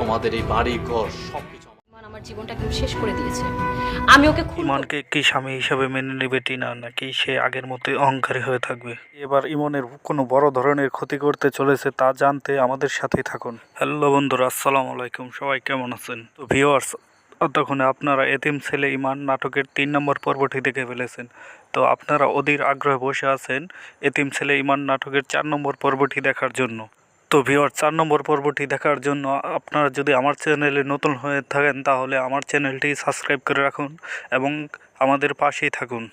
তোমাদের এই বাড়ি ঘর সবকিছু আমার। জীবনটা একদম শেষ করে দিয়েছে। আমি ওকে খুব কি স্বামী হিসাবে মেনে নেবে টিনা নাকি সে আগের মতোই অহংকারী হয়ে থাকবে? এবার ইমনের কোনো বড় ধরনের ক্ষতি করতে চলেছে তা জানতে আমাদের সাথেই থাকুন। হ্যালো বন্ধুরা আসসালামু আলাইকুম সবাই কেমন আছেন? তো ভিউয়ার্স তখন আপনারা এতিম ছেলে ইমান নাটকের তিন নম্বর পর্বটি দেখে ফেলেছেন। তো আপনারা অধীর আগ্রহে বসে আছেন এতিম ছেলে ইমান নাটকের চার নম্বর পর্বটি দেখার জন্য। তো ভিওর চার নম্বর পর্বটি দেখার জন্য আপনারা যদি আমার চ্যানেলে নতুন হয়ে থাকেন, তাহলে আমার চ্যানেলটি সাবস্ক্রাইব করে রাখুন এবং আমাদের পাশেই থাকুন।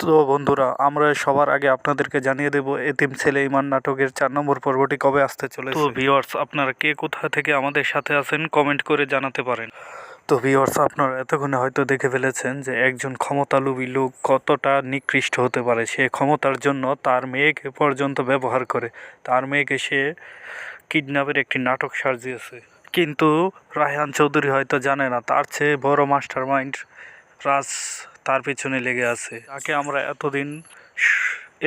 তো বন্ধুরা, আমরা সবার আগে আপনাদেরকে জানিয়ে দেব, এতিম ছেলে ইমান নাটকের চার নম্বর পর্বটি কবে আসতে চলেছে। তো ভিওয়ার্স আপনারা কে কোথা থেকে আমাদের সাথে আছেন, কমেন্ট করে জানাতে পারেন। তো ভিওয়ার্স আপনারা এতক্ষণে হয়তো দেখে ফেলেছেন যে একজন ক্ষমতালুবী লোক কতটা নিকৃষ্ট হতে পারে। সে ক্ষমতার জন্য তার মেয়েকে পর্যন্ত ব্যবহার করে। তার মেয়েকে সে কিডন্যাপের একটি নাটক সাজিয়েছে। কিন্তু রায়হান চৌধুরী হয়তো জানে না, তার চেয়ে বড় মাস্টার মাইন্ড রাজ তার পিছনে লেগে আছে। তাকে আমরা এতদিন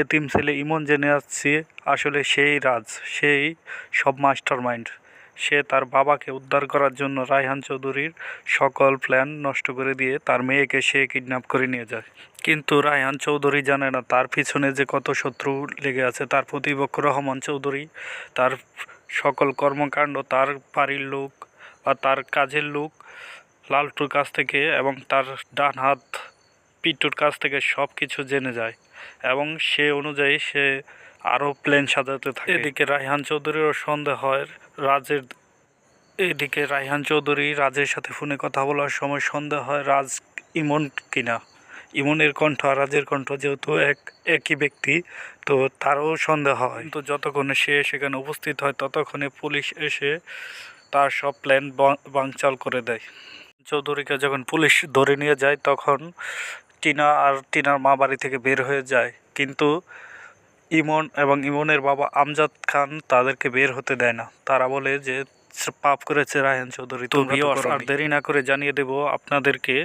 এতিম ছেলে ইমন জেনে আসছি, আসলে সেই রাজ, সেই সব মাস্টার মাইন্ড সে তার বাবাকে উদ্ধার করার জন্য রায়হান চৌধুরীর সকল প্ল্যান নষ্ট করে দিয়ে তার মেয়েকে সে কিডন্যাপ করে নিয়ে যায়। কিন্তু রায়হান চৌধুরী জানে না তার পিছনে যে কত শত্রু লেগে আছে। তার প্রতিপক্ষ রহমান চৌধুরী, তার সকল কর্মকাণ্ড, তার বাড়ির লোক বা তার কাজের লোক লালটুর কাছ থেকে এবং তার ডান হাত পিট্টুর কাছ থেকে সব কিছু জেনে যায়। এবং সে অনুযায়ী সে আরও প্ল্যান সাজাতে থাকে। এদিকে রায়হান চৌধুরীরও সন্দেহ হয়, রাজের এদিকে রায়হান চৌধুরী রাজের সাথে ফোনে কথা বলার সময় সন্দেহ হয়, রাজ ইমন কিনা? ইমনের কণ্ঠ আর রাজের কণ্ঠ যেহেতু এক, একই ব্যক্তি, তো তারও সন্দেহ হয়। কিন্তু যতক্ষণে সে সেখানে উপস্থিত হয়, ততক্ষণে পুলিশ এসে তার সব প্ল্যান বাংচাল করে দেয়। চৌধুরীকে যখন পুলিশ ধরে নিয়ে যায়, তখন টিনা আর টিনার মা বাড়ি থেকে বের হয়ে যায়। কিন্তু ইমন এবং ইমনের বাবা আমজাদ খান তাদেরকে বের হতে দেয় না। তারা বলে যে পাপ করেছে রায়হান চৌধুরী তো আর দেরি না করে জানিয়ে দেব আপনাদেরকে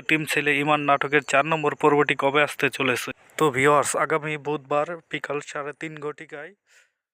এতিম ছেলে ইমান নাটকের চার নম্বর পর্বটি কবে আসতে চলেছে। তো ভিওয়ার্স আগামী বুধবার বিকাল সাড়ে তিন ঘটিকায়